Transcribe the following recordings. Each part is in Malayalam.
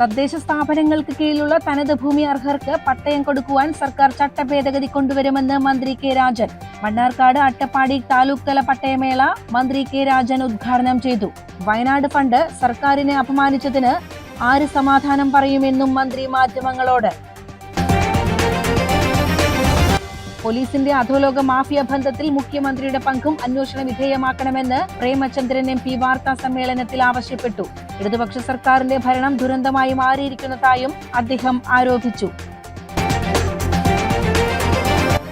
തദ്ദേശ സ്ഥാപനങ്ങൾക്ക് കീഴിലുള്ള തനത് ഭൂമി അർഹർക്ക് പട്ടയം കൊടുക്കുവാൻ സർക്കാർ ചട്ടഭേദഗതി കൊണ്ടുവരുമെന്ന് മന്ത്രി കെ രാജൻ. മണ്ണാർക്കാട് അട്ടപ്പാടി താലൂക്ക് തല പട്ടയമേള മന്ത്രി കെ രാജൻ ഉദ്ഘാടനം ചെയ്തു. വയനാട് ഫണ്ട് സർക്കാരിനെ അപമാനിച്ചതിന് ആര് സമാധാനം പറയുമെന്നും മന്ത്രി മാധ്യമങ്ങളോട് പോലീസിന്റെ അധോലോക മാഫിയ ബന്ധത്തിൽ മുഖ്യമന്ത്രിയുടെ പങ്കും അന്വേഷണ വിധേയമാക്കണമെന്ന് പ്രേമചന്ദ്രൻ എം പി വാർത്താ സമ്മേളനത്തിൽ ആവശ്യപ്പെട്ടു. ഇടതുപക്ഷ സർക്കാരിന്റെ ഭരണം ദുരന്തമായി മാറിയിരിക്കുന്നതായും അദ്ദേഹം ആരോപിച്ചു.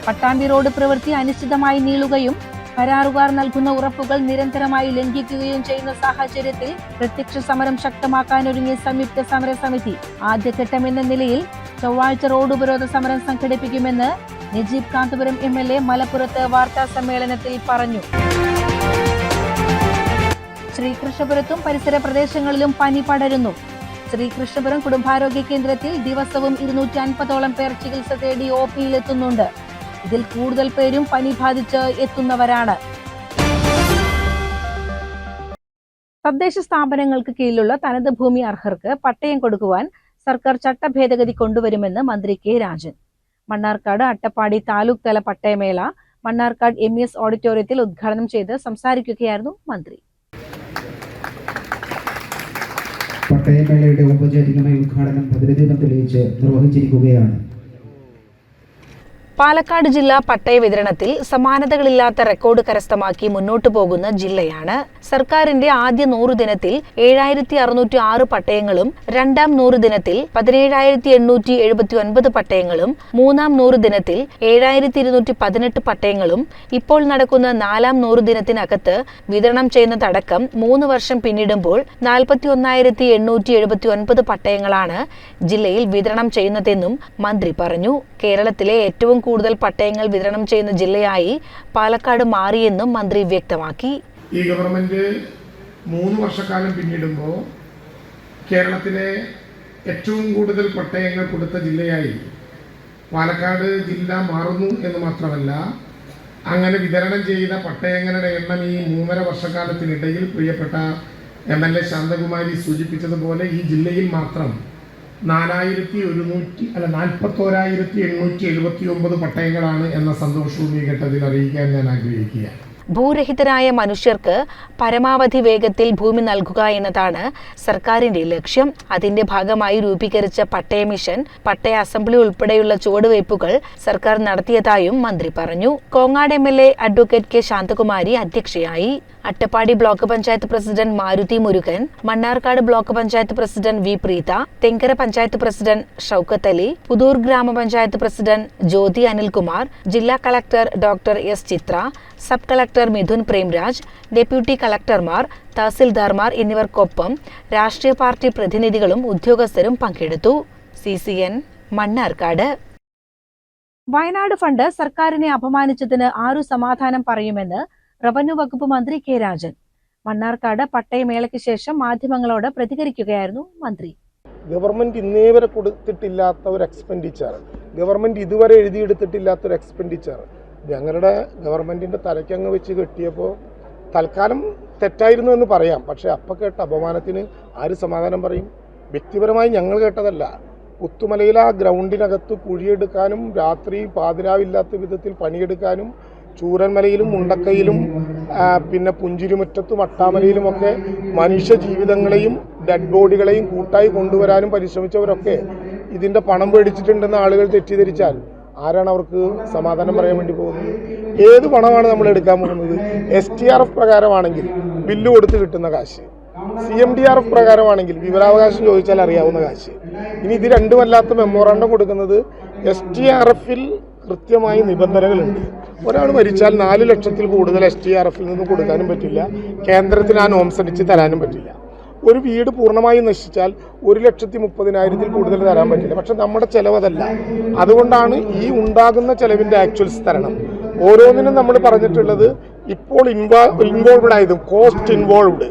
പട്ടാമ്പി റോഡ് പ്രവൃത്തി അനിശ്ചിതമായി നീളുകയും കരാറുകാർ നൽകുന്ന ഉറപ്പുകൾ നിരന്തരമായി ലംഘിക്കുകയും ചെയ്യുന്ന സാഹചര്യത്തിൽ പ്രത്യക്ഷ സമരം ശക്തമാക്കാനൊരുങ്ങിയ സംയുക്ത സമരസമിതി ആദ്യഘട്ടം എന്ന നിലയിൽ ചൊവ്വാഴ്ച റോഡ് ഉപരോധ സമരം സംഘടിപ്പിക്കുമെന്ന് Najeeb Kanthapuram M L A മലപ്പുറത്ത് വാർത്താ സമ്മേളനത്തിൽ പറഞ്ഞു. ശ്രീകൃഷ്ണപുരത്തും പരിസര പ്രദേശങ്ങളിലും പനി പടരുന്നു. ശ്രീകൃഷ്ണപുരം കുടുംബാരോഗ്യ കേന്ദ്രത്തിൽ ദിവസവും ഇരുന്നൂറ്റി അൻപതോളം പേർ ചികിത്സ തേടി ഒ പിയിലെത്തുന്നുണ്ട്. ഇതിൽ കൂടുതൽ പേരും പനി ബാധിച്ച് എത്തുന്നവരാണ്. തദ്ദേശ സ്ഥാപനങ്ങൾക്ക് കീഴിലുള്ള തനത് ഭൂമി അർഹർക്ക് പട്ടയം കൊടുക്കുവാൻ സർക്കാർ ചട്ടഭേദഗതി കൊണ്ടുവരുമെന്ന് മന്ത്രി കെ രാജൻ. മണ്ണാർക്കാട് അട്ടപ്പാടി താലൂക്ക് തല പട്ടയമേള മണ്ണാർക്കാട് എം എസ് ഓഡിറ്റോറിയത്തിൽ ഉദ്ഘാടനം ചെയ്ത് സംസാരിക്കുകയായിരുന്നു മന്ത്രി. പട്ടയമേളയുടെ ഔപചാരികമായ ഉദ്ഘാടനം തെളിയിച്ച് നിർവഹിച്ചിരിക്കുകയാണ്. പാലക്കാട് ജില്ല പട്ടയ വിതരണത്തിൽ സമാനതകളില്ലാത്ത റെക്കോർഡ് കരസ്ഥമാക്കി മുന്നോട്ടു പോകുന്ന ജില്ലയാണ് സർക്കാരിന്റെ ആദ്യ നൂറു ദിനത്തിൽ ഏഴായിരത്തി അറുന്നൂറ്റി ആറ് പട്ടയങ്ങളും രണ്ടാം നൂറ് ദിനത്തിൽ പതിനേഴായിരത്തി എണ്ണൂറ്റി എഴുപത്തി ഒൻപത് പട്ടയങ്ങളും മൂന്നാം നൂറ് ദിനത്തിൽ ഏഴായിരത്തി ഇരുന്നൂറ്റി പതിനെട്ട് പട്ടയങ്ങളും ഇപ്പോൾ നടക്കുന്ന നാലാം നൂറ് ദിനത്തിനകത്ത് വിതരണം ചെയ്യുന്നതടക്കം മൂന്ന് വർഷം പിന്നിടുമ്പോൾ നാൽപ്പത്തി ഒന്നായിരത്തി എണ്ണൂറ്റി എഴുപത്തി ഒൻപത് പട്ടയങ്ങളാണ് ജില്ലയിൽ വിതരണം ചെയ്യുന്നതെന്നും മന്ത്രി പറഞ്ഞു. കേരളത്തിലെ ഏറ്റവും കൂടുതൽ പട്ടയങ്ങൾ വിതരണം ചെയ്യുന്ന ജില്ലയായി പാലക്കാട് മാറിയെന്നും മന്ത്രി വ്യക്തമാക്കി. ഈ ഗവൺമെന്റ് മൂന്ന് വർഷക്കാലം പിന്നിടുമ്പോൾ കേരളത്തിലെ ഏറ്റവും കൂടുതൽ പട്ടയങ്ങൾ കൊടുത്ത ജില്ലയായി പാലക്കാട് ജില്ല മാറുന്നു എന്ന് മാത്രമല്ല അങ്ങനെ വിതരണം ചെയ്ത പട്ടയങ്ങളുടെ എണ്ണം ഈ മൂന്നര വർഷക്കാലത്തിനിടയിൽ പ്രിയപ്പെട്ട എം എൽ എ ശാന്തകുമാരി സൂചിപ്പിച്ചതുപോലെ ഈ ജില്ലയിൽ മാത്രം നാലായിരത്തി ഒരുന്നൂറ്റി അല്ല നാൽപ്പത്തോരായിരത്തി എണ്ണൂറ്റി എഴുപത്തി ഒമ്പത് പട്ടയങ്ങളാണ് എന്ന സന്തോഷവും ഈ ഘട്ടത്തിൽ അറിയിക്കാൻ ഞാൻ ആഗ്രഹിക്കുകയാണ്. ഭൂരഹിതരായ മനുഷ്യർക്ക് പരമാവധി വേഗത്തിൽ ഭൂമി നൽകുക എന്നതാണ് സർക്കാരിന്റെ ലക്ഷ്യം. അതിന്റെ ഭാഗമായി രൂപീകരിച്ച പട്ടയ മിഷൻ പട്ടയ അസംബ്ലി ഉൾപ്പെടെയുള്ള ചുവടുവയ്പ്പുകൾ സർക്കാർ നടത്തിയതായും മന്ത്രി പറഞ്ഞു. Kongad M L A advocate K Shanthakumari അധ്യക്ഷയായി. Attappadi block panchayat president Maruthi Murugan Mannarkkad block panchayat president V Preetha Thenkara panchayat president Shoukath Ali Puthur ഗ്രാമപഞ്ചായത്ത് പ്രസിഡന്റ് ജ്യോതി അനിൽകുമാർ ജില്ലാ collector doctor S Chithra sub collector Mithun Premraj deputy കളക്ടർമാർ തഹസിൽദാർമാർ എന്നിവർക്കൊപ്പം രാഷ്ട്രീയ പാർട്ടി പ്രതിനിധികളും ഉദ്യോഗസ്ഥരും പങ്കെടുത്തു. C C N Mannarkkad. Wayanad fund സർക്കാരിനെ അപമാനിച്ചതിന് ആരു സമാധാനം പറയുമെന്ന് റവന്യൂ വകുപ്പ് മന്ത്രി കെ രാജൻ. മണ്ണാർക്കാട് പട്ടയമേളയ്ക്ക് ശേഷം മാധ്യമങ്ങളോട് പ്രതികരിക്കുകയായിരുന്നു മന്ത്രി. ഗവൺമെന്റ് ഇന്നേ വരെ കൊടുത്തിട്ടില്ലാത്ത ഒരു എക്സ്പെൻഡിച്ചർ ഗവൺമെന്റ് ഇതുവരെ എഴുതിയെടുത്തിട്ടില്ലാത്ത ഒരു എക്സ്പെൻഡിച്ചർ ഞങ്ങളുടെ ഗവൺമെന്റിന്റെ തലയ്ക്കങ്ങ് വെച്ച് കെട്ടിയപ്പോൾ തൽക്കാലം തെറ്റായിരുന്നു എന്ന് പറയാം. പക്ഷേ അപ്പം കേട്ട അപമാനത്തിന് ആര് സമാധാനം പറയും? വ്യക്തിപരമായി ഞങ്ങൾ കേട്ടതല്ല. പുത്തുമലയിൽ ആ ഗ്രൗണ്ടിനകത്ത് കുഴിയെടുക്കാനും രാത്രി പാതിരാവില്ലാത്ത വിധത്തിൽ പണിയെടുക്കാനും ചൂരന്മലയിലും മുണ്ടക്കയിലും പിന്നെ പുഞ്ചിരിമുറ്റത്തും അട്ടാമലയിലുമൊക്കെ മനുഷ്യ ജീവിതങ്ങളെയും ഡെഡ് ബോഡികളെയും കൂട്ടായി കൊണ്ടുവരാനും പരിശ്രമിച്ചവരൊക്കെ ഇതിന്റെ പണം പേടിച്ചിട്ടുണ്ടെന്ന് ആളുകൾ തെറ്റിദ്ധരിച്ചാൽ ആരാണ് അവർക്ക് സമാധാനം പറയാൻ വേണ്ടി പോകുന്നത്? ഏത് പണമാണ് നമ്മൾ എടുക്കാൻ പോകുന്നത്? എസ് ടി ആർ എഫ് പ്രകാരമാണെങ്കിൽ ബില്ല് കൊടുത്ത് കിട്ടുന്ന കാശ്. C M D R F പ്രകാരമാണെങ്കിൽ വിവരാവകാശം ചോദിച്ചാൽ അറിയാവുന്ന കാശ്. ഇനി ഇത് രണ്ടുമല്ലാത്ത മെമ്മോറാണ്ടം കൊടുക്കുന്നത് എസ് ടി ആർ എഫിൽ കൃത്യമായി നിബന്ധനകളുണ്ട്. ഒരാൾ മരിച്ചാൽ നാല് ലക്ഷത്തിൽ കൂടുതൽ എസ് ടി ആർ എഫിൽ നിന്ന് കൊടുക്കാനും പറ്റില്ല. കേന്ദ്രത്തിന് ആ നോംസ് അടിച്ച് തരാനും പറ്റില്ല. ഒരു വീട് പൂർണമായും നശിച്ചാൽ ഒരു ലക്ഷത്തി മുപ്പതിനായിരത്തിൽ കൂടുതൽ തരാൻ പറ്റില്ല. പക്ഷെ നമ്മുടെ ചെലവതല്ല അതുകൊണ്ടാണ് ഈ ഉണ്ടാകുന്ന ചെലവിന്റെ ആക്ച്വൽസ് തരണം. ഓരോന്നിനും നമ്മൾ പറഞ്ഞിട്ടുള്ളത് ഇപ്പോൾ ഇൻവോൾവ് ഇൻവോൾവഡ് ആയതും cost involved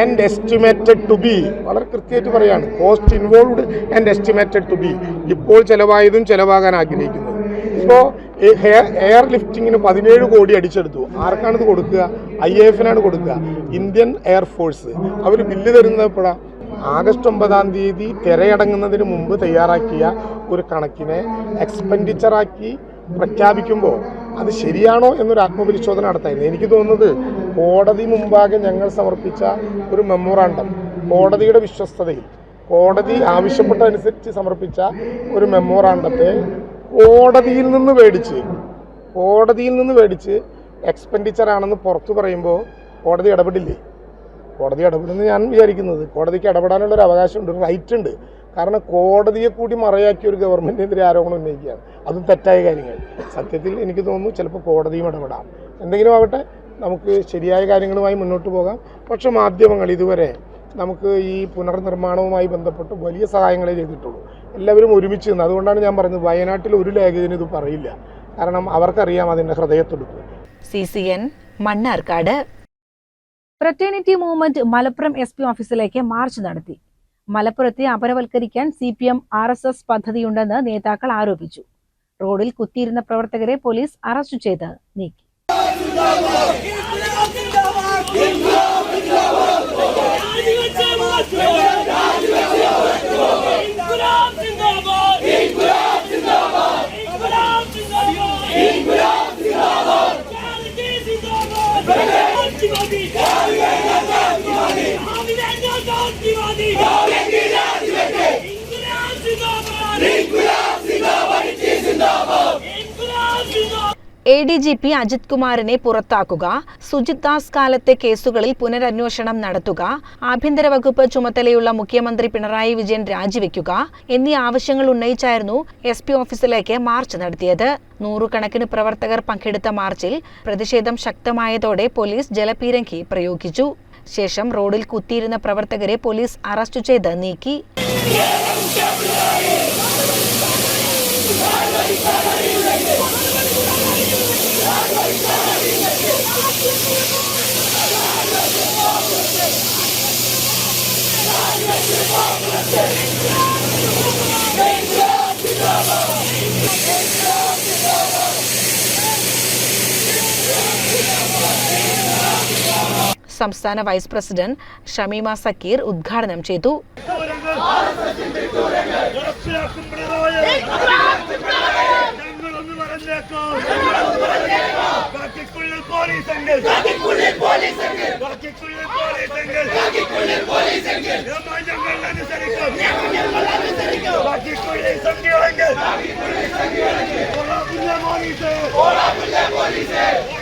and estimated to be വളരെ കൃത്യമായിട്ട് പറയാണ്. Cost involved and estimated to be ഇപ്പോൾ ചിലവായതും ചിലവാകാൻ ആഗ്രഹിക്കുന്നത് ഇപ്പോൾ എയർ ലിഫ്റ്റിങ്ങിന് പതിനേഴ് കോടി അടിച്ചെടുത്തു. ആർക്കാണ് ഇത് കൊടുക്കുക? ഐ എഫിനാണ് കൊടുക്കുക. ഇന്ത്യൻ എയർഫോഴ്സ് അവർ ബില്ല് തരുന്നത് എപ്പോഴാണ് ആഗസ്റ്റ് ഒമ്പതാം തീയതി തിരയടങ്ങുന്നതിന് മുമ്പ് തയ്യാറാക്കിയ ഒരു കണക്കിനെ എക്സ്പെൻഡിച്ചറാക്കി പ്രഖ്യാപിക്കുമ്പോൾ അത് ശരിയാണോ എന്നൊരു ആത്മപരിശോധന നടത്തായിരുന്നു. എനിക്ക് തോന്നുന്നത് കോടതി മുമ്പാകെ ഞങ്ങൾ സമർപ്പിച്ച ഒരു മെമ്മോറാണ്ടം കോടതിയുടെ വിശ്വസ്തതയിൽ കോടതി ആവശ്യപ്പെട്ടതനുസരിച്ച് സമർപ്പിച്ച ഒരു മെമ്മോറാണ്ടത്തെ കോടതിയിൽ നിന്ന് മേടിച്ച് കോടതിയിൽ നിന്ന് മേടിച്ച് എക്സ്പെൻഡിച്ചർ ആണെന്ന് പുറത്തു പറയുമ്പോൾ കോടതി ഇടപെടില്ലേ? കോടതി ഇടപെടുമെന്ന് ഞാൻ വിചാരിക്കുന്നത് കോടതിക്ക് ഇടപെടാനുള്ള ഒരു അവകാശമുണ്ട് ഒരു റൈറ്റ് ഉണ്ട്. കാരണം കോടതിയെ കൂടി മറയാക്കിയ ഒരു ഗവൺമെന്റിനെതിരെ ആരോപണം ഉന്നയിക്കുകയാണ്. അതും തെറ്റായ കാര്യങ്ങൾ. സത്യത്തിൽ എനിക്ക് തോന്നുന്നു ചിലപ്പോൾ കോടതിയും ഇടപെടാം. എന്തെങ്കിലും ആവട്ടെ നമുക്ക് ശരിയായ കാര്യങ്ങളുമായി മുന്നോട്ട് പോകാം. പക്ഷെ മാധ്യമങ്ങൾ ഇതുവരെ നമുക്ക് ഈ പുനർനിർമ്മാണവുമായി ബന്ധപ്പെട്ട് വലിയ സഹായങ്ങളെ ചെയ്തിട്ടുള്ളൂ. എല്ലാവരും ഒരുമിച്ച് നിന്ന്. അതുകൊണ്ടാണ് ഞാൻ പറഞ്ഞത് വയനാട്ടിൽ ഒരു ലേഖകന് ഇത് പറയില്ല. കാരണം അവർക്കറിയാം അതിന്റെ ഹൃദയത്തൊടുപ്പ്. C C N Mannarkkad. Fraternity Movement Malappuram S P ഓഫീസിലേക്ക് മാർച്ച് നടത്തി. മലപ്പുറത്തെ അപരവൽക്കരിക്കാൻ C P M R S S പദ്ധതിയുണ്ടെന്ന് നേതാക്കൾ ആരോപിച്ചു. റോഡിൽ കുത്തിയിരുന്ന പ്രവർത്തകരെ പോലീസ് അറസ്റ്റ് ചെയ്ത് നീക്കി. Brasil! A D G P Ajith കുമാറിനെ പുറത്താക്കുക. സുജിത് ദാസ് കാലത്തെ കേസുകളിൽ പുനരന്വേഷണം നടത്തുക. ആഭ്യന്തര വകുപ്പ് ചുമതലയുള്ള മുഖ്യമന്ത്രി പിണറായി വിജയൻ രാജിവെക്കുക എന്നീ ആവശ്യങ്ങൾ ഉന്നയിച്ചായിരുന്നു എസ് പി ഓഫീസിലേക്ക് മാർച്ച് നടത്തിയത്. നൂറുകണക്കിന് പ്രവർത്തകർ പങ്കെടുത്ത മാർച്ചിൽ പ്രതിഷേധം ശക്തമായതോടെ പോലീസ് ജലപീരങ്കി പ്രയോഗിച്ചു. ശേഷം റോഡിൽ കുത്തിയിരുന്ന പ്രവർത്തകരെ പോലീസ് അറസ്റ്റ് ചെയ്ത് നീക്കി. സംസ്ഥാന വൈസ് പ്രസിഡന്റ് ഷമീമ സക്കീർ ഉദ്ഘാടനം ചെയ്തു ഞങ്ങളൊന്ന് പറഞ്ഞേക്കാം ബാക്കിക്കുള്ളിൽ പോലീസെങ്കിൽ ബാക്കിക്കുള്ളിൽ പോലീസെങ്കിൽ ഞങ്ങൾ ഞങ്ങൾ അനുസരിക്കും ബാക്കിക്കുള്ളിൽ സംഖ്യയെങ്കിൽ ഓടാപ്പില്ല police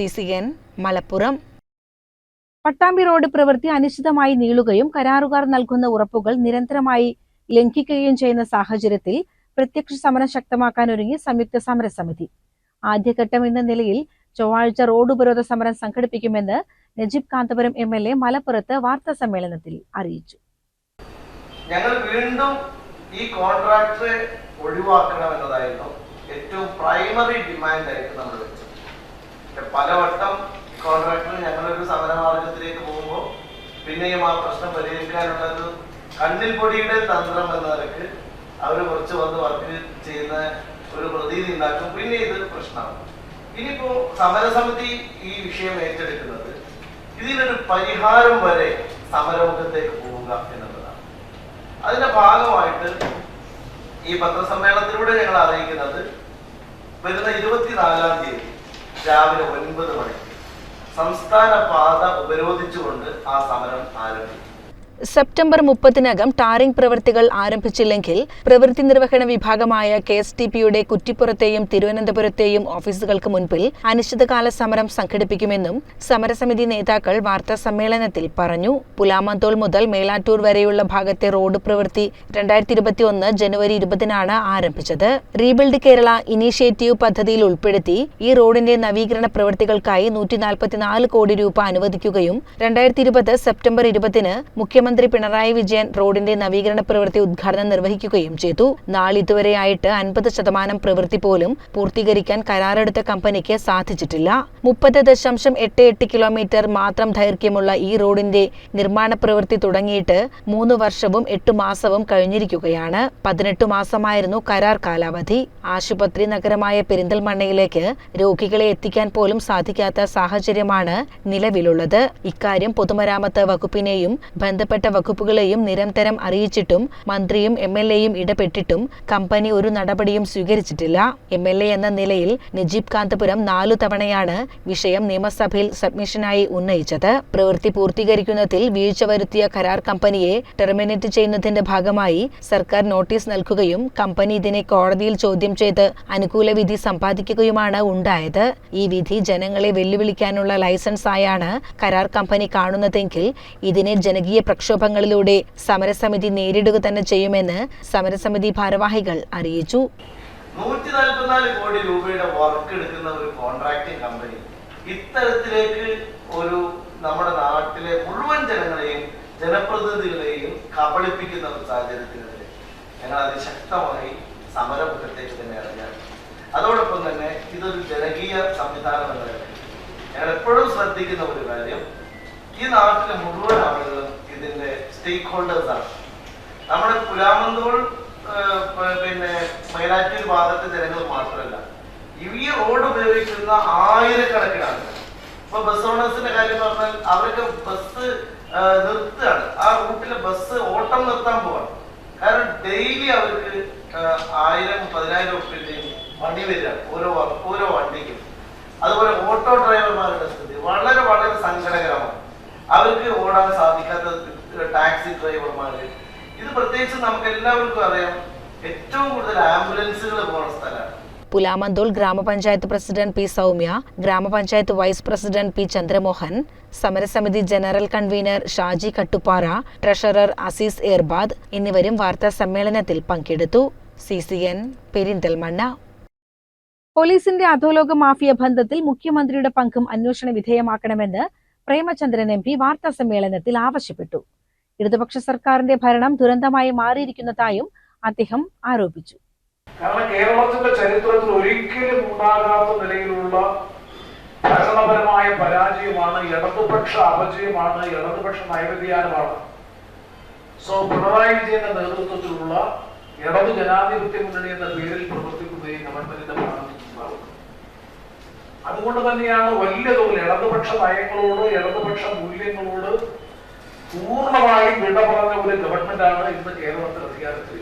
C C N Malappuram. Pattambi road പ്രവൃത്തി അനിശ്ചിതമായി നീളുകയും കരാറുകാർ നൽകുന്ന ഉറപ്പുകൾ നിരന്തരമായി ലംഘിക്കുകയും ചെയ്യുന്ന സാഹചര്യത്തിൽ പ്രത്യക്ഷ സമരം ശക്തമാക്കാനൊരുങ്ങി സംയുക്ത സമരസമിതി. ആദ്യഘട്ടം എന്ന നിലയിൽ ചൊവ്വാഴ്ച റോഡ് ഉപരോധ സമരം സംഘടിപ്പിക്കുമെന്ന് Najeeb Kanthapuram M L A മലപ്പുറത്ത് വാർത്താ സമ്മേളനത്തിൽ അറിയിച്ചു. ഞങ്ങൾ വീണ്ടും ഈ കോൺട്രാക്ട് ഒഴിവാക്കണം എന്നതായിരുന്നു ഏറ്റവും പ്രൈമറി ഡിമാൻഡ് ആയിട്ട് നമ്മൾ വെച്ചത്. പലവട്ടം കോൺട്രാക്ടർ ഞങ്ങളൊരു സമരമാർഗത്തിലേക്ക് പോകുമ്പോൾ പിന്നെയും ആ പ്രശ്നം പരിഹരിക്കാനുള്ളത് കണ്ണിൽ പൊടിയുടെ തന്ത്രം എന്ന നിലയ്ക്ക് അവർ കുറച്ച് വന്ന് വർക്ക് ചെയ്യുന്ന ഒരു പ്രതീതി ഉണ്ടാക്കും. പിന്നെ ഇത് പ്രശ്നമാണ്. ഇനിയിപ്പോ സമരസമിതി ഈ വിഷയം ഏറ്റെടുക്കുന്നത് ഇതിനൊരു പരിഹാരം വരെ സമരമുഖത്തേക്ക് പോവുക എന്നുള്ളതാണ്. അതിന്റെ ഭാഗമായിട്ട് ഈ പത്രസമ്മേളനത്തിലൂടെ ഞങ്ങൾ അറിയിക്കുന്നത് വരുന്ന ഇരുപത്തിനാലാം തീയതി രാവിലെ ഒൻപത് മണിക്ക്. സംസ്ഥാന പാത ഉപരോധിച്ചുകൊണ്ട് ആ സമരം ആരംഭിക്കും. സെപ്റ്റംബർ മുപ്പതിനകം ടാറിംഗ് പ്രവൃത്തികൾ ആരംഭിച്ചില്ലെങ്കിൽ പ്രവൃത്തി നിർവഹണ വിഭാഗമായ കെ എസ് ടി പിയുടെ കുറ്റിപ്പുറത്തെയും തിരുവനന്തപുരത്തെയും ഓഫീസുകൾക്ക് മുൻപിൽ അനിശ്ചിതകാല സമരം സംഘടിപ്പിക്കുമെന്നും സമരസമിതി നേതാക്കൾ വാർത്താ സമ്മേളനത്തിൽ പറഞ്ഞു. പുലാമന്തോൾ മുതൽ മേലാറ്റൂർ വരെയുള്ള ഭാഗത്തെ റോഡ് പ്രവൃത്തി രണ്ടായിരത്തി ഇരുപത്തി ഒന്ന് ജനുവരി ഇരുപതിനാണ് ആരംഭിച്ചത്. റീബിൽഡ് കേരള ഇനീഷ്യേറ്റീവ് പദ്ധതിയിൽ ഉൾപ്പെടുത്തി ഈ റോഡിന്റെ നവീകരണ പ്രവൃത്തികൾക്കായി നൂറ്റി കോടി രൂപ അനുവദിക്കുകയും രണ്ടായിരത്തി സെപ്റ്റംബർ ഇരുപതിന് മുഖ്യമന്ത്രി പിണറായി വിജയൻ റോഡിന്റെ നവീകരണ പ്രവൃത്തി ഉദ്ഘാടനം നിർവഹിക്കുകയും ചെയ്തു. നാളിതുവരെയായിട്ട് അൻപത് ശതമാനം പ്രവൃത്തി പോലും പൂർത്തീകരിക്കാൻ കരാറെടുത്ത കമ്പനിക്ക് സാധിച്ചിട്ടില്ല. മുപ്പത് ദശാംശം എട്ട് എട്ട് കിലോമീറ്റർ മാത്രം ദൈർഘ്യമുള്ള ഈ റോഡിന്റെ നിർമ്മാണ പ്രവൃത്തി തുടങ്ങിയിട്ട് മൂന്ന് വർഷവും എട്ട് മാസവും കഴിഞ്ഞിരിക്കുകയാണ്. പതിനെട്ട് മാസമായിരുന്നു കരാർ കാലാവധി. ആശുപത്രി നഗരമായ പെരിന്തൽമണ്ണയിലേക്ക് രോഗികളെ എത്തിക്കാൻ പോലും സാധിക്കാത്ത സാഹചര്യമാണ് നിലവിലുള്ളത്. ഇക്കാര്യം പൊതുമരാമത്ത് വകുപ്പിനെയും ബന്ധപ്പെട്ട വകുപ്പുകളെയും നിരന്തരം അറിയിച്ചിട്ടും മന്ത്രിയും എം എൽ എയും ഇടപെട്ടിട്ടും കമ്പനി ഒരു നടപടിയും സ്വീകരിച്ചിട്ടില്ല. എം എൽ എ എന്ന നിലയിൽ നജീബ് കാന്തപുരം നാലു തവണയാണ് വിഷയം നിയമസഭയിൽ സബ്മിഷനായി ഉന്നയിച്ചത്. പ്രവൃത്തി പൂർത്തീകരിക്കുന്നതിൽ വീഴ്ച വരുത്തിയ കരാർ കമ്പനിയെ ടെർമിനേറ്റ് ചെയ്യുന്നതിന്റെ ഭാഗമായി സർക്കാർ നോട്ടീസ് നൽകുകയും കമ്പനി ഇതിനെ കോടതിയിൽ ചോദ്യം ചെയ്ത് അനുകൂല വിധി സമ്പാദിക്കുകയുമാണ് ഉണ്ടായത്. ഈ വിധി ജനങ്ങളെ വെല്ലുവിളിക്കാനുള്ള ലൈസൻസ് ആയാണ് കരാർ കമ്പനി കാണുന്നതെങ്കിൽ ഇതിനെ ജനകീയ പ്രക്ഷോഭങ്ങളിലൂടെ സമരസമിതി നേരിടുക തന്നെ ചെയ്യുമെന്ന് സമരസമിതി ഭാരവാഹികൾ അറിയിച്ചു. നൂറ്റി നാൽപ്പത്തിനാല് കോടി രൂപയുടെ വർക്ക് എടുക്കുന്ന ഒരു കോൺട്രാക്ടിംഗ് കമ്പനി ഇത്തരത്തിലേക്ക് ഒരു നമ്മുടെ നാട്ടിലെ മുഴുവൻ ജനങ്ങളെയും ജനപ്രതിനിധികളെയും കബളിപ്പിക്കുന്ന ഒരു സാഹചര്യത്തിനെതിരെ ഞങ്ങൾ അതിശക്തമായി സമരമുഖത്തേക്ക് തന്നെ ഇറങ്ങാൻ അതോടൊപ്പം തന്നെ ഇതൊരു ജനകീയ സംവിധാനം എന്ന ഞങ്ങൾ എപ്പോഴും ശ്രദ്ധിക്കുന്ന ഒരു കാര്യം ഈ നാട്ടിലെ മുഴുവൻ ആളുകളും ഇതിന്റെ സ്റ്റേക്ക് ഹോൾഡേഴ്സാണ് നമ്മുടെ പുലാമന്തോൾ പിന്നെ മൈലാറ്റൂർ ഭാഗത്തെ ജനങ്ങൾ മാത്രമല്ല ഈ റോഡ് ഉപയോഗിക്കുന്ന ആയിരക്കണക്കിന് ആളുകൾ. ഇപ്പൊ ബസ് ഓണേഴ്സിന്റെ കാര്യം പറഞ്ഞാൽ അവരൊക്കെ ബസ് നിർത്തുകയാണ്. ആ റൂട്ടിലെ ബസ് ഓട്ടം നിർത്താൻ പോവാണ്. കാരണം ഡെയിലി അവർക്ക് ആയിരം പതിനായിരം റുപ്യന്റെയും വണ്ടി വരികയാണ് ഓരോ ഓരോ വണ്ടിക്കും. അതുപോലെ ഓട്ടോ ഡ്രൈവർമാരുടെ സ്ഥിതി വളരെ വളരെ സങ്കടകരമാണ്. അവർക്ക് ഓടാൻ സാധിക്കാത്ത ടാക്സി ഡ്രൈവർമാര്. ഇത് പ്രത്യേകിച്ച് നമുക്ക് എല്ലാവർക്കും അറിയാം ഏറ്റവും കൂടുതൽ ആംബുലൻസുകൾ പോകുന്ന സ്ഥലമാണ്. പുലാമന്തോൾ ഗ്രാമപഞ്ചായത്ത് പ്രസിഡന്റ് പി സൗമ്യ ഗ്രാമപഞ്ചായത്ത് വൈസ് പ്രസിഡന്റ് പി ചന്ദ്രമോഹൻ സമരസമിതി general convener Shaji Kattuppara treasurer Azeez ഏർബാദ് എന്നിവരും വാർത്താ സമ്മേളനത്തിൽ പങ്കെടുത്തു. C C N Perinthalmanna. പോലീസിന്റെ അധോലോക മാഫിയ ബന്ധത്തിൽ മുഖ്യമന്ത്രിയുടെ പങ്കും അന്വേഷണ വിധേയമാക്കണമെന്ന് പ്രേമചന്ദ്രൻ എം പി വാർത്താ സമ്മേളനത്തിൽ ആവശ്യപ്പെട്ടു. ഇടതുപക്ഷ സർക്കാരിന്റെ ഭരണം ദുരന്തമായി മാറിയിരിക്കുന്നതായും അദ്ദേഹം ആരോപിച്ചു. കാരണം കേരളത്തിന്റെ ചരിത്രത്തിൽ ഒരിക്കലും ഉണ്ടാകാത്ത നിലയിലുള്ള ഭരണപരമായ പരാജയമാണ് ഇടതുപക്ഷ അപജയമാണ് ഇടതുപക്ഷ നയവ്യതിയാനമാണ്. സോ പിണറായി വിജയന്റെ നേതൃത്വത്തിലുള്ള ഇടതു ജനാധിപത്യ മുന്നണി എന്ന പേരിൽ പ്രവർത്തിക്കുന്ന ഈ ഗവൺമെന്റിന്റെ ഭാഗത്തുനിന്നുണ്ടാവുന്നത് അതുകൊണ്ട് തന്നെയാണ് വലിയ തോതിൽ ഇടതുപക്ഷ നയങ്ങളോട് ഇടതുപക്ഷ മൂല്യങ്ങളോട് പൂർണമായും വിട പറഞ്ഞ ഒരു ഗവൺമെന്റാണ് ഇന്ന് കേരളത്തിൽ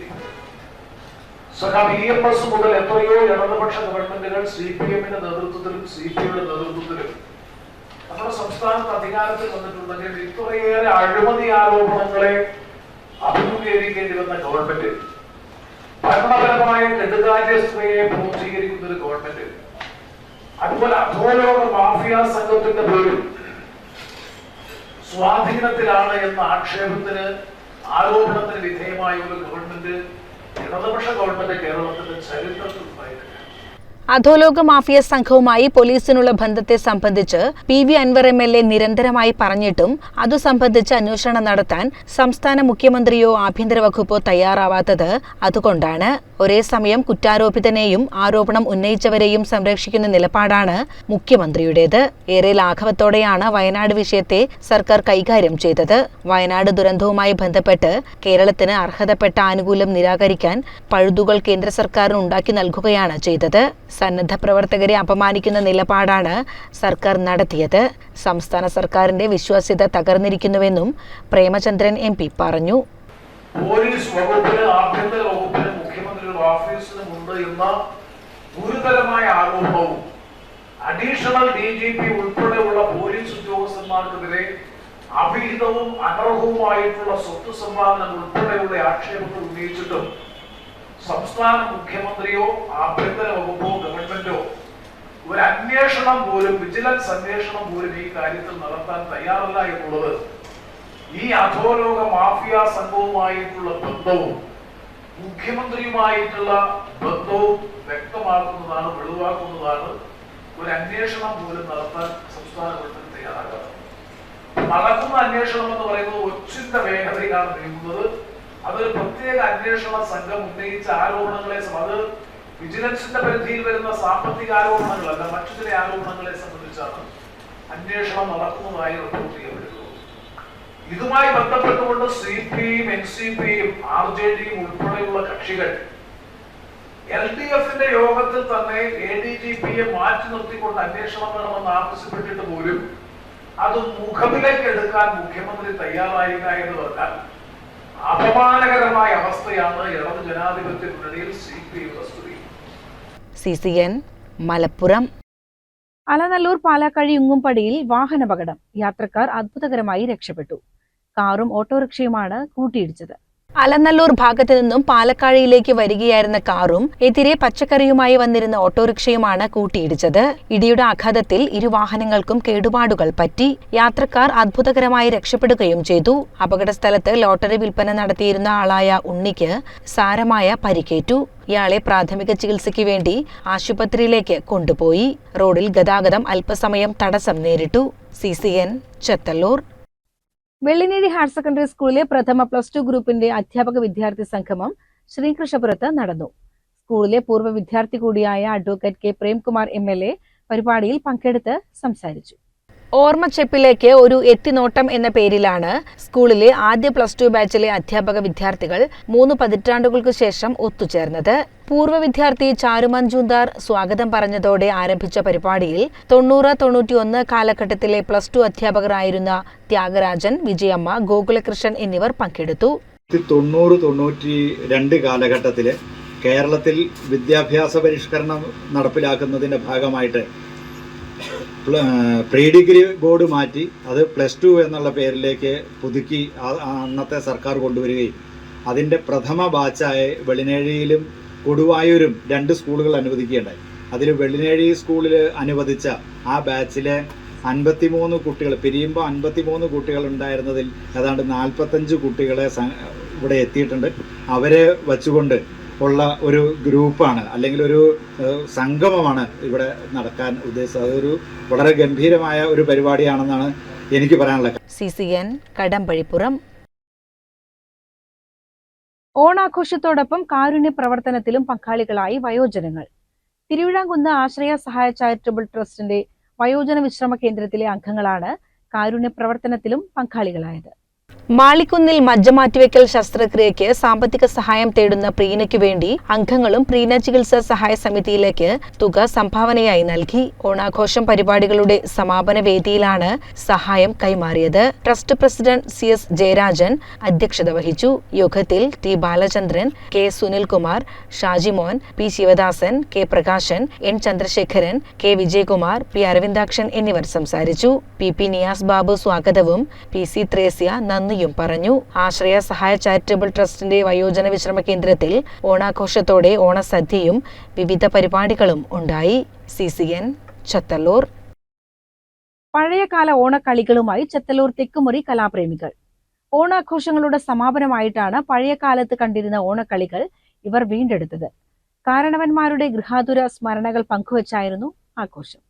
സഖാവ് ഇ എം എസ് മുതൽ എത്രയോ ഇടതുപക്ഷ ഗവൺമെന്റുകൾ സി പി എമ്മിന്റെ നേതൃത്വത്തിലും സി പി ഐയുടെ നേതൃത്വത്തിലും നമ്മുടെ സംസ്ഥാനത്ത് അധികാരത്തിൽ വന്നിട്ടുണ്ടെങ്കിൽ ഇത്രയേറെ അഴിമതി ആരോപണങ്ങളെ അഭിമുഖീകരിക്കേണ്ടി വന്ന ഗവൺമെന്റ് ഭരണപരമായ കെടുകാര്യസ്ഥതയെ പൂർത്തീകരിക്കുന്ന ഒരു ഗവൺമെന്റ് അതുപോലെ അധോലോക മാഫിയ സംഘത്തിന്റെ പേരിൽ സ്വാധീനത്തിലാണ് എന്ന ആക്ഷേപത്തിന് ആരോപണത്തിന് വിധേയമായ ഒരു ഗവൺമെന്റ് ഇടതുപക്ഷ ഗവൺമെന്റ് കേരളത്തിന്റെ ചരിത്രത്തിൽ ഉണ്ടായിട്ടില്ല. അധോലോക മാഫിയ സംഘവുമായി പോലീസിനുള്ള ബന്ധത്തെ സംബന്ധിച്ച് P V Anvar M L A നിരന്തരമായി പറഞ്ഞിട്ടും അതു സംബന്ധിച്ച് അന്വേഷണം നടത്താൻ സംസ്ഥാന മുഖ്യമന്ത്രിയോ ആഭ്യന്തര വകുപ്പോ തയ്യാറാവാത്തത് അതുകൊണ്ടാണ്. ഒരേ സമയം കുറ്റാരോപിതനെയും ആരോപണം ഉന്നയിച്ചവരെയും സംരക്ഷിക്കുന്ന നിലപാടാണ് മുഖ്യമന്ത്രിയുടേത്. ഏറെ ലാഘവത്തോടെയാണ് വയനാട് വിഷയത്തെ സർക്കാർ കൈകാര്യം ചെയ്തത്. വയനാട് ദുരന്തവുമായി ബന്ധപ്പെട്ട് കേരളത്തിന് അർഹതപ്പെട്ട ആനുകൂല്യം നിരാകരിക്കാൻ പഴുതുകൾ കേന്ദ്ര സർക്കാരിന് ഉണ്ടാക്കി നൽകുകയാണ് ചെയ്തത്. സന്നദ്ധ പ്രവർത്തകരെ അപമാനിക്കുന്ന നിലപാടാണ് സർക്കാർ നടത്തിയത്. സംസ്ഥാന സർക്കാരിന്റെ വിശ്വാസ്യത തകർന്നിരിക്കുന്നുവെന്നും പ്രേമചന്ദ്രൻ എം പറഞ്ഞു. പോലീസ് വകുപ്പിന് ആഭ്യന്തര വകുപ്പിന് മുഖ്യമന്ത്രിയുടെ ഓഫീസിനുമുണ്ട് എന്ന ഗുരുതരമായ ആരോപണവും അഡീഷണൽ ഡി ജി പി ഉൾപ്പെടെയുള്ള പോലീസ് ഉദ്യോഗസ്ഥന്മാർക്കെതിരെ അഭിഹിതവും അനർഹവുമായിട്ടുള്ള സ്വത്ത് സമ്പാദനം ഉൾപ്പെടെയുള്ള ആക്ഷേപങ്ങൾ ഉന്നയിച്ചിട്ടും സംസ്ഥാന മുഖ്യമന്ത്രിയോ ആഭ്യന്തര വകുപ്പോ ഗവൺമെന്റോ ഒരു അന്വേഷണം പോലും വിജിലൻസ് അന്വേഷണം പോലും ഈ കാര്യത്തിൽ നടത്താൻ തയ്യാറല്ല എന്നുള്ളത് ഈ അധോലോക മാഫിയ സംഘവുമായിട്ടുള്ള ബന്ധവും മുഖ്യമന്ത്രിയുമായിട്ടുള്ള ബന്ധവും വ്യക്തമാക്കുന്നതാണ് വെളിവാക്കുന്നതാണ് ഒരു അന്വേഷണം പോലും നടത്താൻ സംസ്ഥാന ഗവൺമെന്റ് തയ്യാറാകാറ് നടക്കുന്ന അന്വേഷണം എന്ന് പറയുന്നത് ഒച്ചിന്റെ വേഗതയിലാണ് നീങ്ങുന്നത്. അതൊരു പ്രത്യേക അന്വേഷണ സംഘം ഉന്നയിച്ച ആരോപണങ്ങളെ അത് വിജിലൻസിന്റെ പരിധിയിൽ വരുന്ന സാമ്പത്തിക ആരോപണങ്ങളല്ല മറ്റു ചില ആരോപണങ്ങളെ സംബന്ധിച്ചാണ് അന്വേഷണം നടക്കുന്നതായി റിപ്പോർട്ട് ചെയ്യപ്പെടുന്നത് ഇതുമായി ബന്ധപ്പെട്ടുകൊണ്ട് C P M N C പിയും ആർ ജെ ഡിയും ഉൾപ്പെടെയുള്ള കക്ഷികൾ എൽ ഡി എഫിന്റെ യോഗത്തിൽ തന്നെ എ ഡി ജി പിയെ മാറ്റി നിർത്തിക്കൊണ്ട് അന്വേഷണം വേണമെന്ന് ആവശ്യപ്പെട്ടിട്ട് പോലും അത് മുഖവിലേക്ക് എടുക്കാൻ മുഖ്യമന്ത്രി തയ്യാറായില്ല എന്ന് പറഞ്ഞാൽ അപമാനകരമായ അവസ്ഥയാണ് ഇടത് ജനാധിപത്യത്തിനിടയിൽ സി പി ഐയുടെ സ്ഥിതി. C C N Malappuram. Alanallur Palakkazhi ഉങ്ങുംപടിയിൽ വാഹനപകടം യാത്രക്കാർ അത്ഭുതകരമായി രക്ഷപ്പെട്ടു. കാറും ഓട്ടോറിക്ഷയുമാണ് കൂട്ടിയിടിച്ചത്. അലനല്ലൂർ ഭാഗത്തു നിന്നും പാലക്കാഴിയിലേക്ക് വരികയായിരുന്ന കാറും എതിരെ പച്ചക്കറിയുമായി വന്നിരുന്ന ഓട്ടോറിക്ഷയുമാണ് കൂട്ടിയിടിച്ചത്. ഇടിയുടെ ആഘാതത്തിൽ ഇരു വാഹനങ്ങൾക്കും കേടുപാടുകൾ പറ്റി യാത്രക്കാർ അത്ഭുതകരമായി രക്ഷപ്പെടുകയും ചെയ്തു. അപകട സ്ഥലത്ത് ലോട്ടറി വിൽപ്പന നടത്തിയിരുന്ന ആളായ ഉണ്ണിക്ക് സാരമായ പരിക്കേറ്റു. ഇയാളെ പ്രാഥമിക ചികിത്സയ്ക്ക് വേണ്ടി ആശുപത്രിയിലേക്ക് കൊണ്ടുപോയി. റോഡിൽ ഗതാഗതം അല്പസമയം തടസ്സം നേരിട്ടു. C Chethallur. Vellinezhi higher secondary സ്കൂളിലെ പ്രഥമ പ്ലസ് ടു ഗ്രൂപ്പിന്റെ അധ്യാപക വിദ്യാർത്ഥി സംഗമം ശ്രീകൃഷ്ണപുരത്ത് നടന്നു. സ്കൂളിലെ പൂർവ വിദ്യാർത്ഥി കൂടിയായ അഡ്വക്കേറ്റ് കെ പ്രേംകുമാർ എം പരിപാടിയിൽ പങ്കെടുത്ത് സംസാരിച്ചു. ഓർമ്മച്ചെപ്പിലേക്ക് ഒരു എത്തിനോട്ടം എന്ന പേരിലാണ് സ്കൂളിലെ ആദ്യ പ്ലസ് ടു ബാച്ചിലെ അധ്യാപക വിദ്യാർത്ഥികൾ മൂന്ന് പതിറ്റാണ്ടുകൾക്ക് ശേഷം ഒത്തുചേർന്നത്. പൂർവ വിദ്യാർത്ഥി ചാരുമഞ്ജുന്ദാർ സ്വാഗതം പറഞ്ഞതോടെ ആരംഭിച്ച പരിപാടിയിൽ തൊണ്ണൂറ് തൊണ്ണൂറ്റിയൊന്ന് കാലഘട്ടത്തിലെ പ്ലസ് ടു അധ്യാപകരായിരുന്ന ത്യാഗരാജൻ വിജയമ്മ ഗോകുലകൃഷ്ണൻ എന്നിവർ പങ്കെടുത്തു. തൊണ്ണൂറ് തൊണ്ണൂറ്റി രണ്ട് കാലഘട്ടത്തിൽ കേരളത്തിൽ വിദ്യാഭ്യാസ പരിഷ്കരണം നടപ്പിലാക്കുന്നതിന്റെ ഭാഗമായിട്ട് പ്രീ ഡിഗ്രി ബോർഡ് മാറ്റി അത് പ്ലസ് ടു എന്നുള്ള പേരിലേക്ക് പുതുക്കി അന്നത്തെ സർക്കാർ കൊണ്ടുവരികയും അതിന്റെ പ്രഥമ ബാച്ചായ വെളിനേഴിയിലും കൊടുവായൂരും രണ്ട് സ്കൂളുകൾ അനുവദിക്കുകയുണ്ടായി. അതിൽ വെള്ളിനേഴി സ്കൂളിൽ അനുവദിച്ച ആ ബാച്ചിലെ അൻപത്തിമൂന്ന് കുട്ടികൾ പിരിയുമ്പോൾ അൻപത്തിമൂന്ന് കുട്ടികൾ ഉണ്ടായിരുന്നതിൽ ഏതാണ്ട് നാൽപ്പത്തഞ്ച് കുട്ടികളെ ഇവിടെ എത്തിയിട്ടുണ്ട്. അവരെ വച്ചുകൊണ്ട് ഉള്ള ഒരു ഗ്രൂപ്പാണ് അല്ലെങ്കിൽ ഒരു സംഗമമാണ് ഇവിടെ നടക്കാൻ ഉദ്ദേശിച്ചത്. അതൊരു വളരെ ഗംഭീരമായ ഒരു പരിപാടിയാണെന്നാണ് എനിക്ക് പറയാനുള്ളത്. C C N Kadampazhipuram. ഓണാഘോഷത്തോടൊപ്പം കാരുണ്യ പ്രവർത്തനത്തിലും പങ്കാളികളായി വയോജനങ്ങൾ. തിരുവിഴാംകുന്ന് ആശ്രയ സഹായ ചാരിറ്റബിൾ ട്രസ്റ്റിന്റെ വയോജന വിശ്രമ കേന്ദ്രത്തിലെ അംഗങ്ങളാണ് കാരുണ്യ പ്രവർത്തനത്തിലും പങ്കാളികളായത്. മാളിക്കുന്നിൽ മജ്ജ മാറ്റിവെക്കൽ ശസ്ത്രക്രിയയ്ക്ക് സാമ്പത്തിക സഹായം തേടുന്ന പ്രീനയ്ക്കു വേണ്ടി അംഗങ്ങളും പ്രീന ചികിത്സാ സഹായ സമിതിയിലേക്ക് തുക സംഭാവനയായി നൽകി. ഓണാഘോഷം പരിപാടികളുടെ സമാപന വേദിയിലാണ് സഹായം കൈമാറിയത്. Trust president C S Jayarajan അധ്യക്ഷത വഹിച്ചു. യോഗത്തിൽ T Balachandran K Sunilkumar Shajimon P Sivadasan K Prakashan N Chandrasekharan K Vijayakumar P Aravindakshan എന്നിവർ സംസാരിച്ചു. പി പി നിയാസ് ബാബു സ്വാഗതവും പി സി ത്രേസ്യ നന്ദിയും പറഞ്ഞു. ആശ്രയ സഹായ ചാരിറ്റബിൾ ട്രസ്റ്റിന്റെ വയോജന വിശ്രമ കേന്ദ്രത്തിൽ ഓണാഘോഷത്തോടെ ഓണസദ്യയും വിവിധ പരിപാടികളും ഉണ്ടായി. C C N Chethallur. പഴയകാല ഓണക്കളികളുമായി ചത്തല്ലൂർ തെക്കുമുറി കലാപ്രേമികൾ. ഓണാഘോഷങ്ങളുടെ സമാപനമായിട്ടാണ് പഴയ കാലത്ത് കണ്ടിരുന്ന ഓണക്കളികൾ ഇവർ വീണ്ടെടുത്തത്. കാരണവന്മാരുടെ ഗൃഹാതുര സ്മരണകൾ പങ്കുവച്ചായിരുന്നു ആഘോഷം.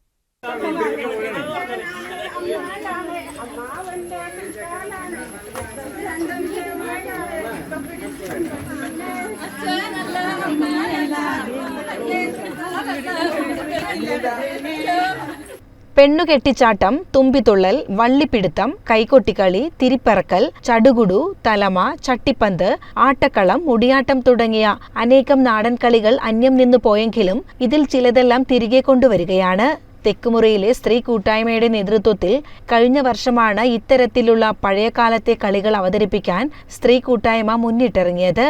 പെണ്ണുകെട്ടിച്ചാട്ടം തുമ്പിത്തുള്ളൽ വള്ളിപ്പിടുത്തം കൈകൊട്ടിക്കളി തിരിപ്പറക്കൽ ചടുകുടു തലമ ചട്ടിപ്പന്ത് ആട്ടക്കളം മുടിയാട്ടം തുടങ്ങിയ അനേകം നാടൻ കളികൾ അന്യം നിന്നു പോയെങ്കിലും ഇതിൽ ചിലതെല്ലാം തിരികെ കൊണ്ടുവരികയാണ്. തെക്കുമുറിയിലെ സ്ത്രീ കൂട്ടായ്മയുടെ നേതൃത്വത്തിൽ കഴിഞ്ഞ വർഷമാണ് ഇത്തരത്തിലുള്ള പഴയകാലത്തെ കളികൾ അവതരിപ്പിക്കാൻ സ്ത്രീ കൂട്ടായ്മ മുന്നിട്ടിറങ്ങിയത്.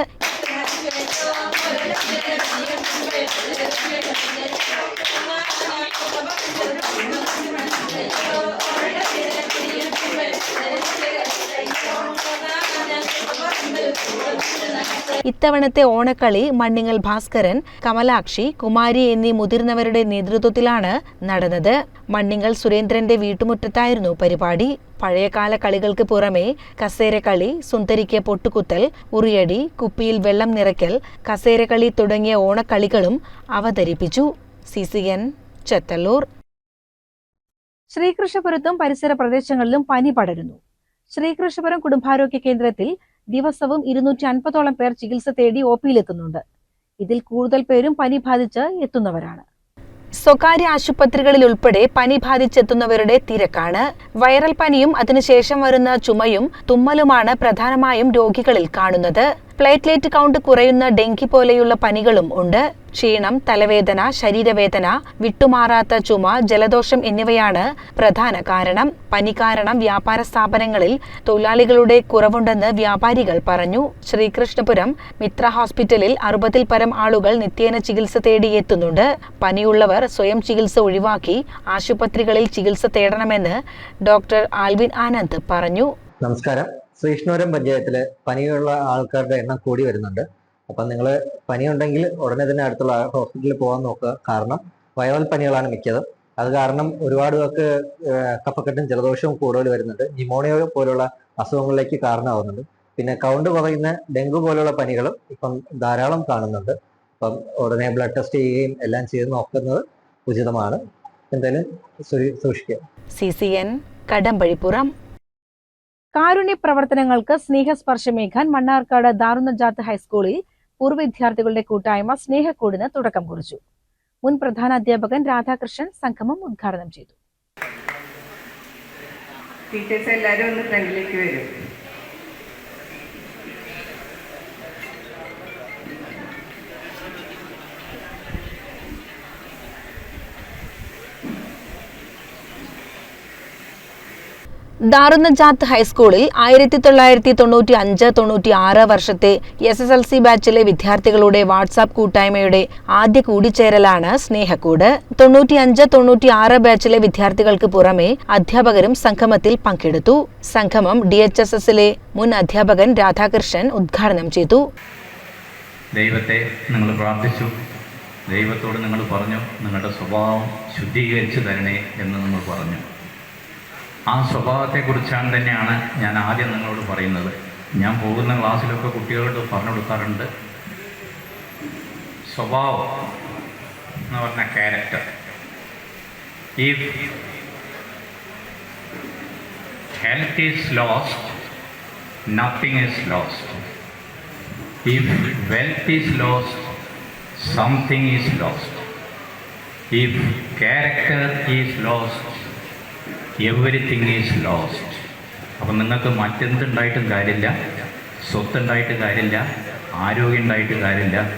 ഇത്തവണത്തെ ഓണക്കളി മണ്ണിങ്ങൽ ഭാസ്കരൻ കമലാക്ഷി കുമാരി എന്നീ മുതിർന്നവരുടെ നേതൃത്വത്തിലാണ് നടന്നത്. മണ്ണിങ്ങൽ സുരേന്ദ്രന്റെ വീട്ടുമുറ്റത്തായിരുന്നു പരിപാടി. പഴയകാല കളികൾക്ക് പുറമെ കസേരക്കളി സുന്ദരിക്ക് പൊട്ടുകുത്തൽ ഉറിയടി കുപ്പിയിൽ വെള്ളം നിറയ്ക്കൽ കസേരകളി തുടങ്ങിയ ഓണക്കളികളും അവതരിപ്പിച്ചു. C C N Chethallur. ശ്രീകൃഷ്ണപുരത്തും പരിസര പ്രദേശങ്ങളിലും പനി പടരുന്നു. ശ്രീകൃഷ്ണപുരം കുടുംബാരോഗ്യ കേന്ദ്രത്തിൽ ദിവസവും ഇരുന്നൂറ്റി അൻപതോളം പേർ ചികിത്സ തേടി ഒ പിയിലെത്തുന്നുണ്ട്. ഇതിൽ കൂടുതൽ പേരും പനി ബാധിച്ച് എത്തുന്നവരാണ്. സ്വകാര്യ ആശുപത്രികളിൽ ഉൾപ്പെടെ പനി ബാധിച്ചെത്തുന്നവരുടെ തിരക്കാണ്. വൈറൽ പനിയും അതിനുശേഷം വരുന്ന ചുമയും തുമ്മലുമാണ് പ്രധാനമായും രോഗികളിൽ കാണുന്നത്. പ്ലേറ്റ്ലേറ്റ് കൗണ്ട് കുറയുന്ന ഡെങ്കി പോലെയുള്ള പനികളും ഉണ്ട്. ക്ഷീണം തലവേദന ശരീരവേദന വിട്ടുമാറാത്ത ചുമ ജലദോഷം എന്നിവയാണ് പ്രധാന കാരണം. പനി കാരണം വ്യാപാര സ്ഥാപനങ്ങളിൽ തൊഴിലാളികളുടെ കുറവുണ്ടെന്ന് വ്യാപാരികൾ പറഞ്ഞു. ശ്രീകൃഷ്ണപുരം മിത്ര ഹോസ്പിറ്റലിൽ അറുപതിൽ പരം ആളുകൾ നിത്യേന ചികിത്സ തേടി എത്തുന്നുണ്ട്. പനിയുള്ളവർ സ്വയം ചികിത്സ ഒഴിവാക്കി ആശുപത്രികളിൽ ചികിത്സ തേടണമെന്ന് ഡോക്ടർ ആൽവിൻ ആനന്ദ് പറഞ്ഞു. നമസ്കാരം. ശ്രീകൃഷ്ണപുരം പഞ്ചായത്തിൽ പനിയുള്ള ആൾക്കാരുടെ എണ്ണം കൂടി വരുന്നുണ്ട്. അപ്പം നിങ്ങൾ പനിയുണ്ടെങ്കിൽ ഉടനെ തന്നെ അടുത്തുള്ള ഹോസ്പിറ്റലിൽ പോകാൻ നോക്കുക. കാരണം വൈറൽ പനികളാണ് മിക്കതും. അത് കാരണം ഒരുപാട് പേർക്ക് കഫക്കെട്ടും ജലദോഷവും കൂടുതൽ വരുന്നുണ്ട്. ന്യൂമോണിയ പോലുള്ള അസുഖങ്ങളിലേക്ക് കാരണമാവുന്നുണ്ട്. പിന്നെ കൗണ്ട് കുറയുന്ന ഡെങ്കു പോലുള്ള പനികളും ഇപ്പം ധാരാളം കാണുന്നുണ്ട്. അപ്പം ഉടനെ ബ്ലഡ് ടെസ്റ്റ് ചെയ്യുകയും എല്ലാം ചെയ്ത് നോക്കുന്നത് ഉചിതമാണ്. എന്തായാലും സൂക്ഷിക്കുക സി സി എൻ കടമ്പഴിപ്പുറം. കാരുണ്യ പ്രവർത്തനങ്ങൾക്ക് സ്നേഹസ്പർശമേകാൻ മണ്ണാർക്കാട് ദാറുന്നജാത്ത് ഹൈസ്കൂളിൽ പൂർവ വിദ്യാർത്ഥികളുടെ കൂട്ടായ്മ സ്നേഹക്കൂടിന് തുടക്കം കുറിച്ചു. മുൻ പ്രധാന അധ്യാപകൻ രാധാകൃഷ്ണൻ സംഗമം ഉദ്ഘാടനം ചെയ്തു. ടീച്ചേഴ്സ് എല്ലാവരും ഒന്ന് ഫ്രണ്ടിലേക്ക് വരും. ദാറുന്നജാത്ത് ഹൈസ്കൂളിൽ ആയിരത്തി തൊള്ളായിരത്തി തൊണ്ണൂറ്റി അഞ്ച് തൊണ്ണൂറ്റി ആറ് വർഷത്തെ എസ് എസ് എൽ സി ബാച്ചിലെ വിദ്യാർത്ഥികളുടെ വാട്സാപ്പ് കൂട്ടായ്മയുടെ ആദ്യ കൂടിച്ചേരലാണ് സ്നേഹക്കൂട്. തൊണ്ണൂറ്റി അഞ്ച് തൊണ്ണൂറ്റി ആറ് ബാച്ചിലെ വിദ്യാർത്ഥികൾക്ക് പുറമെ അധ്യാപകരും സംഗമത്തിൽ പങ്കെടുത്തു. സംഗമം ഡി എച്ച് എസ് എസിലെ മുൻ അധ്യാപകൻ രാധാകൃഷ്ണൻ ഉദ്ഘാടനം ചെയ്തു. ദൈവത്തെ നിങ്ങൾ പ്രാർത്ഥിച്ചു. ദൈവത്തോട് നിങ്ങൾ പറഞ്ഞു നിങ്ങളുടെ സ്വഭാവം ശുദ്ധീകരിച്ചു തരണേ എന്ന് നിങ്ങൾ പറഞ്ഞു. ആ സ്വഭാവത്തെക്കുറിച്ചാണ് തന്നെയാണ് ഞാൻ ആദ്യം നിങ്ങളോട് പറയുന്നത്. ഞാൻ പോകുന്ന ക്ലാസ്സിലൊക്കെ കുട്ടികളോട് പറഞ്ഞു കൊടുക്കാറുണ്ട്. സ്വഭാവം എന്ന് പറഞ്ഞ ക്യാരക്ടർ ഈ health is lost nothing is lost if wealth is lost something is lost if character is lost, everything is lost അപ്പം നിങ്ങൾക്ക് മറ്റെന്തുണ്ടായിട്ടും കാര്യമില്ല. സ്വത്തുണ്ടായിട്ട് കാര്യമില്ല. ആരോഗ്യം ഉണ്ടായിട്ട് കാര്യമില്ല.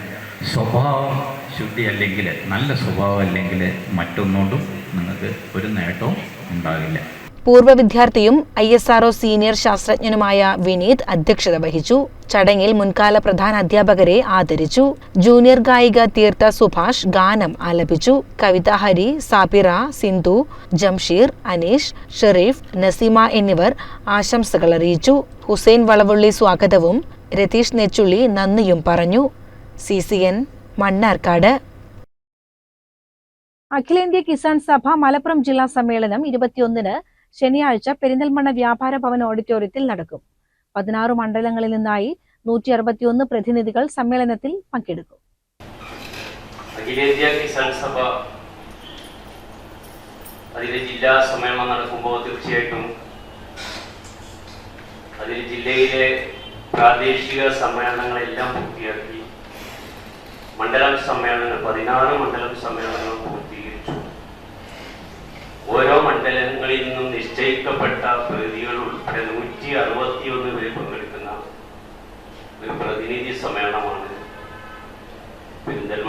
സ്വഭാവം ശുദ്ധി അല്ലെങ്കിൽ നല്ല സ്വഭാവം അല്ലെങ്കിൽ മറ്റൊന്നുകൊണ്ടും നിങ്ങൾക്ക് ഒരു നേട്ടവും ഉണ്ടാകില്ല. പൂർവ വിദ്യാർത്ഥിയും I S R O senior ശാസ്ത്രജ്ഞനുമായ Vineeth അധ്യക്ഷത വഹിച്ചു. ചടങ്ങിൽ മുൻകാല പ്രധാന അധ്യാപകരെ ആദരിച്ചു. ജൂനിയർ ഗായിക തീർത്ഥ സുഭാഷ് ഗാനം ആലപിച്ചു. കവിത ഹരി സാബിറ സിന്ധു ജംഷീർ അനീഷ് ഷെറീഫ് നസീമ എന്നിവർ ആശംസകൾ അറിയിച്ചു. ഹുസൈൻ വളവുള്ളി സ്വാഗതവും രതീഷ് നെച്ചുള്ളി നന്ദിയും പറഞ്ഞു. C C N Mannarkkad. അഖിലേന്ത്യാ കിസാൻ സഭ മലപ്പുറം ജില്ലാ സമ്മേളനം ഇരുപത്തിയൊന്നിന് ശനിയാഴ്ച പെരിന്തൽമണ്ണ വ്യാപാര ഭവൻ ഓഡിറ്റോറിയത്തിൽ നടക്കും. പതിനാറ് മണ്ഡലങ്ങളിൽ നിന്നായി നൂറ്റി അറുപത്തിയൊന്ന് പ്രതിനിധികൾ സമ്മേളനത്തിൽ പങ്കെടുക്കും. അഖിലേന്ത്യാ കിസാൻ സഭ അതിലെ ജില്ലാ സമ്മേളനം നടക്കുമ്പോൾ തീർച്ചയായിട്ടും അതിൽ ജില്ലയിലെ പ്രാദേശിക സമ്മേളനങ്ങളെല്ലാം പൂർത്തിയാക്കി. മണ്ഡലം സമ്മേളനങ്ങൾ പതിനാറ് മണ്ഡലം സമ്മേളനങ്ങൾ പൂർത്തീകരിച്ചു. ഓരോ മണ്ഡലങ്ങളിൽ നിന്നും നിശ്ചയിക്കപ്പെട്ട പ്രതിനിധികൾ ഉൾപ്പെടെ നൂറ്റി അറുപത്തിയൊന്ന് പേര് പങ്കെടുക്കുന്ന ഒരു പ്രതിനിധി സമ്മേളനമാണ് നടക്കുന്നത്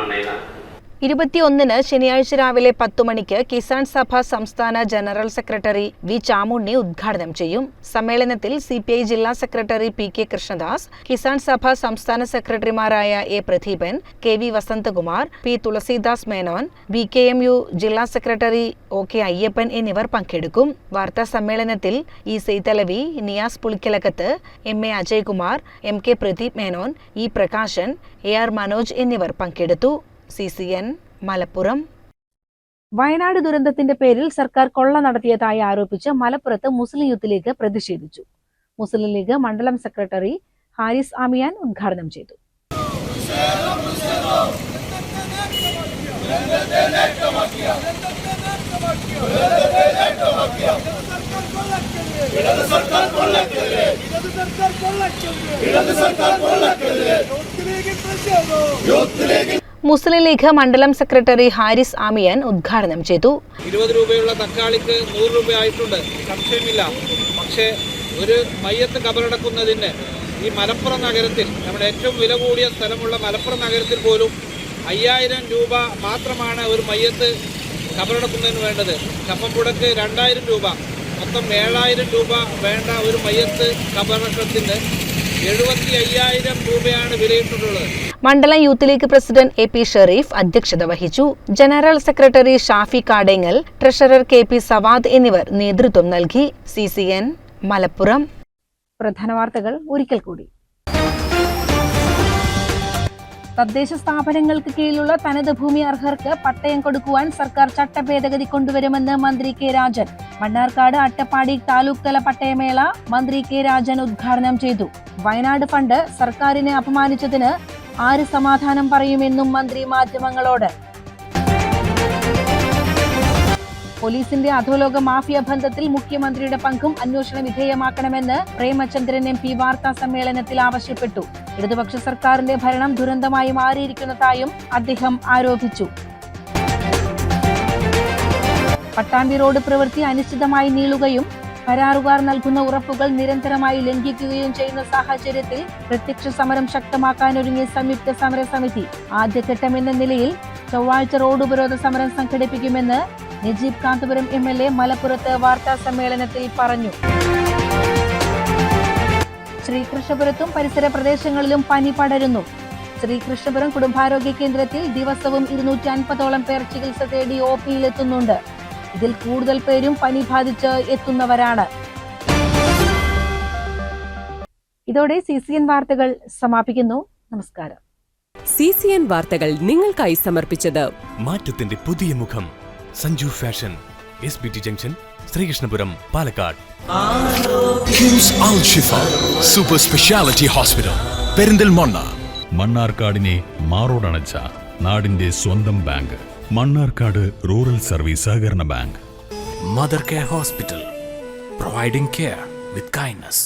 ഇരുപത്തിയൊന്നിന് ശനിയാഴ്ച രാവിലെ പത്തു മണിക്ക് കിസാൻ സഭ സംസ്ഥാന ജനറൽ സെക്രട്ടറി വി ചാമുണ്ണി ഉദ്ഘാടനം ചെയ്യും. സമ്മേളനത്തിൽ സി ജില്ലാ secretary P K Krishnadas Kisan Sabha സംസ്ഥാന സെക്രട്ടറിമാരായ A Pradeepan K V Vasanthakumar P Thulasidas Menon B K M U ജില്ലാ സെക്രട്ടറി ഒ കെ അയ്യപ്പൻ എന്നിവർ പങ്കെടുക്കും. വാർത്താ സമ്മേളനത്തിൽ E Seythalavi Niyas Pulikkalakath M A Ajaykumar M K Pradeep Menon E Prakashan A R Manoj എന്നിവർ പങ്കെടുത്തു. C C N Malappuram. Wayanad ദുരന്തത്തിന്റെ പേരിൽ സർക്കാർ കൊള്ള നടത്തിയതായി ആരോപിച്ച് മലപ്പുറത്ത് മുസ്ലിം യൂത്ത് ലീഗ് പ്രതിഷേധിച്ചു. മുസ്ലിം ലീഗ് മണ്ഡലം സെക്രട്ടറി ഹാരിസ് ആമിയാൻ ഉദ്ഘാടനം ചെയ്തു. ഇടത് സർക്കാർ കൊള്ളക്കെതിരെ ഇടത് സർക്കാർ കൊള്ളക്കെതിരെ ഇടത് സർക്കാർ കൊള്ളക്കെതിരെ യൂത്ത് ലീഗിൽ പ്രതിഷേധം യൂത്ത് ലീഗിൽ മുസ്ലിം ലീഗ് മണ്ഡലം സെക്രട്ടറി ഹാരിസ് ആമിയൻ ഉദ്ഘാടനം ചെയ്തു. ഇരുപത് രൂപയുള്ള തക്കാളിക്ക് നൂറ് രൂപ ആയിട്ടുണ്ട്. സംശയമില്ല. പക്ഷേ ഒരു മയ്യത്ത് കബറടക്കുന്നതിന് ഈ മലപ്പുറം നഗരത്തിൽ നമ്മുടെ ഏറ്റവും വില കൂടിയ സ്ഥലമുള്ള മലപ്പുറം നഗരത്തിൽ പോലും അയ്യായിരം രൂപ മാത്രമാണ് ഒരു മയ്യത്ത് കബറടക്കുന്നതിന് വേണ്ടത്. കപ്പംപുടക്ക് രണ്ടായിരം രൂപ. മൊത്തം ഏഴായിരം രൂപ വേണ്ട ഒരു മയ്യത്ത് കബറടക്കത്തിന് എഴുപത്തി അയ്യായിരം രൂപയാണ് വിലയിട്ടുള്ളത്. മണ്ഡലം Youth League president A P Shareef അധ്യക്ഷത വഹിച്ചു. General secretary Shafi Kadengal treasurer K P Savad എന്നിവർ നേതൃത്വം നൽകി. C C N Malappuram. പ്രധാന വാർത്തകൾ ഒരിക്കൽ കൂടി. തദ്ദേശ സ്ഥാപനങ്ങൾക്ക് കീഴിലുള്ള തനത് ഭൂമി അർഹർക്ക് പട്ടയം കൊടുക്കുവാൻ സർക്കാർ ചട്ടഭേദഗതി കൊണ്ടുവരുമെന്ന് മന്ത്രി കെ രാജൻ. മണ്ണാർക്കാട് അട്ടപ്പാടി താലൂക്ക് തല പട്ടയമേള മന്ത്രി കെ രാജൻ ഉദ്ഘാടനം ചെയ്തു. വയനാട് ഫണ്ട് സർക്കാരിനെ അപമാനിച്ചതിന് ആര് സമാധാനം പറയുമെന്നും മന്ത്രി മാധ്യമങ്ങളോട്. പോലീസിന്റെ അധോലോക മാഫിയ ബന്ധത്തിൽ മുഖ്യമന്ത്രിയുടെ പങ്കും അന്വേഷണ വിധേയമാക്കണമെന്ന് പ്രേമചന്ദ്രൻ എം പി വാർത്താ സമ്മേളനത്തിൽ ആവശ്യപ്പെട്ടു. ഇടതുപക്ഷ സർക്കാരിന്റെ ഭരണം ദുരന്തമായി മാറിയിരിക്കുന്നതായും അദ്ദേഹം ആരോപിച്ചു. പട്ടാമ്പി റോഡ് പ്രവൃത്തി അനിശ്ചിതമായി നീളുകയും കരാറുകാർ നൽകുന്ന ഉറപ്പുകൾ നിരന്തരമായി ലംഘിക്കുകയും ചെയ്യുന്ന സാഹചര്യത്തിൽ പ്രത്യക്ഷ സമരം ശക്തമാക്കാനൊരുങ്ങിയ സംയുക്ത സമരസമിതി ആദ്യഘട്ടം എന്ന നിലയിൽ ചൊവ്വാഴ്ച റോഡ് ഉപരോധ സമരം സംഘടിപ്പിക്കുമെന്ന് Najeeb Kanthapuram M L A മലപ്പുറത്ത് വാർത്താ സമ്മേളനത്തിൽ പറഞ്ഞു. ശ്രീകൃഷ്ണപുരത്തും പരിസര പ്രദേശങ്ങളിലും പനി പടരുന്നു. ശ്രീകൃഷ്ണപുരം കുടുംബാരോഗ്യ കേന്ദ്രത്തിൽ ദിവസവും ഇരുന്നൂറ്റി അൻപതോളം പേർ ചികിത്സ തേടി ഒ പിയിലെത്തുന്നുണ്ട്. ഇതിൽ കൂടുതൽ പേരും പനി ബാധിച്ച് എത്തുന്നവരാണ്. ഇതോടെ സി സി എൻ വാർത്തകൾ സമാപിക്കുന്നു. നമസ്കാരം. സി സി എൻ വാർത്തകൾ നിങ്ങൾക്കായി സമർപ്പിച്ചത് മാറ്റത്തിന്റെ പുതിയ മുഖം. Sanju fashion S B T junction Sreekrishnapuram Palakkad. KIMS Al Shifa super speciality hospital Perinthalmanna. മണ്ണാർക്കാടിനെ മാറോടണച്ച നാടിന്റെ സ്വന്തം ബാങ്ക് മണ്ണാർക്കാട് റൂറൽ സർവീസ് സഹകരണ bank. Mother care hospital providing care with kindness